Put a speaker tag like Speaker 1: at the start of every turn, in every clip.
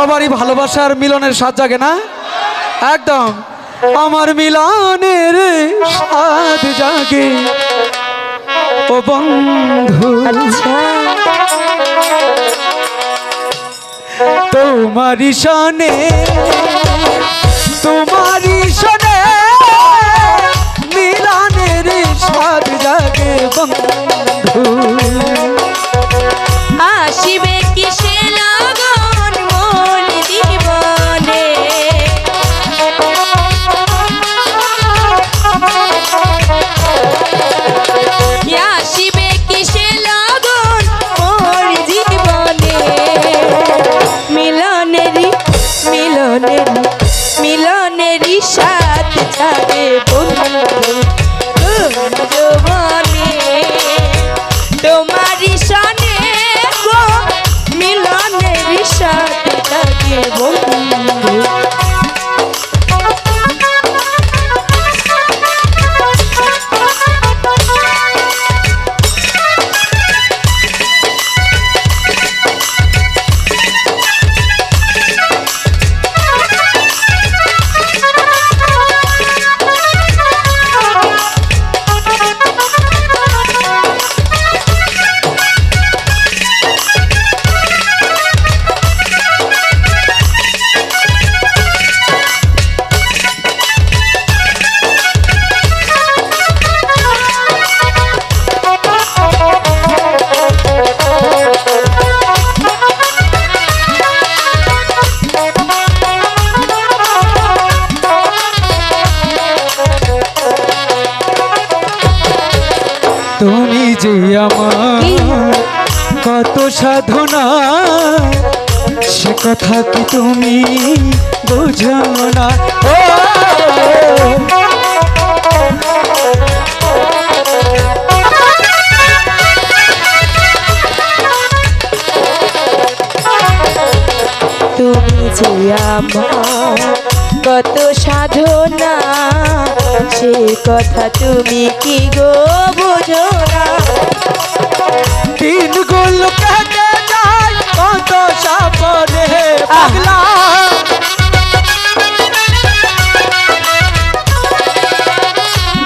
Speaker 1: সবারই ভালোবাসার মিলনের স্বাদ জাগে না? একদম। আমার মিলনের স্বাদ জাগে। ও বন্ধু তোমারি সনে তোমারি সনে মিলনের স্বাদ জাগে বন্ধু। আমার কত সাধনা, সে কথা কি তুমি বুঝো না?
Speaker 2: তুমি যে কত সাধনা, সে কথা তুমি কি গো বোঝো না?
Speaker 1: দিনগুলো কেটে যায়, কত সাপনে পাগলা।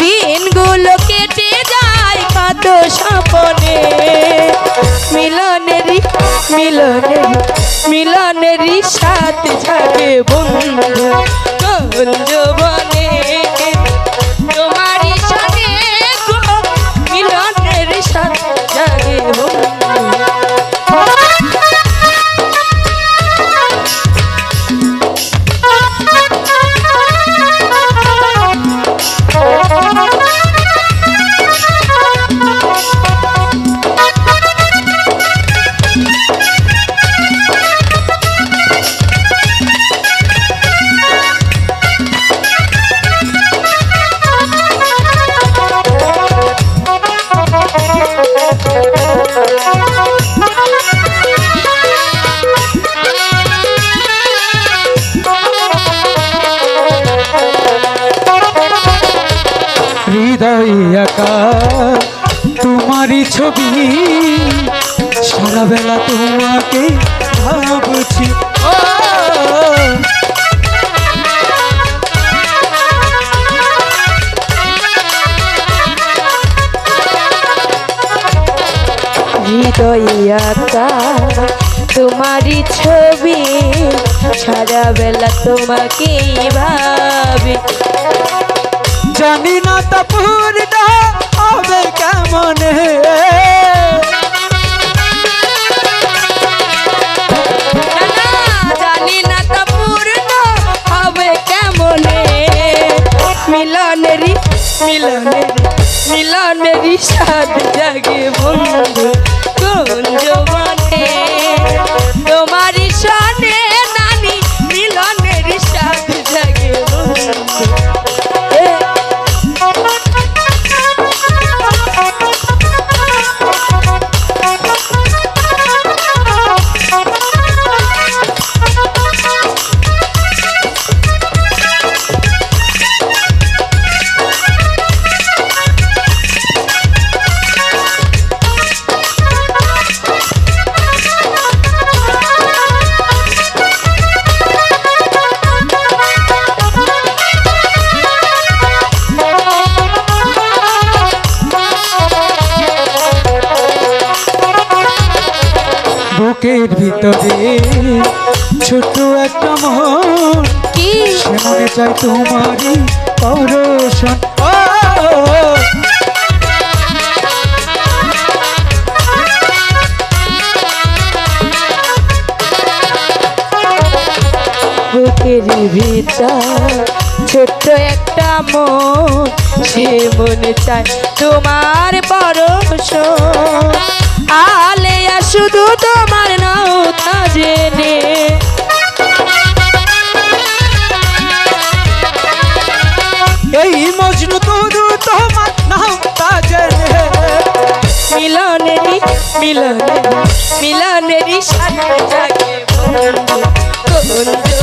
Speaker 2: দিনগুলো কেটে যায়, কত স্বপনে। মিলনেরই মিলনেরই মিলনেরই সাথ যাবে বন্ধু তোমারই
Speaker 1: একা। তোমারই ছবি সারা বেলা তোমাকে ভাবছি
Speaker 2: হৃদয়াতা তোমারই ছবি সারা বেলা তোমাকে ভাবে।
Speaker 1: জানি না তা পূর্ণ হবে কেমন
Speaker 2: জানি না তা পূর্ণ হবে কেমনে মিলনেরই মিলনেরই মিলনেরই সাথ জাগে বন্ধু কোন জবানে
Speaker 1: বুকের ভিতরে ছোট একটা মন।
Speaker 2: কি?
Speaker 1: সে মনে চাই তোমারই পরশন। ও!
Speaker 2: বুকের ভিতর ছোট্ট একটা মন। সে মনে চায় তোমার পরশ আলেয়া শুধু তোমার নাও তা জেনে।
Speaker 1: এই মজনু তুদু তোমার নাম তাজনে
Speaker 2: মিলনেরি মিলনেরি মিলনেরি সাথে জাগে বন্ধু।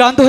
Speaker 2: বন্ধু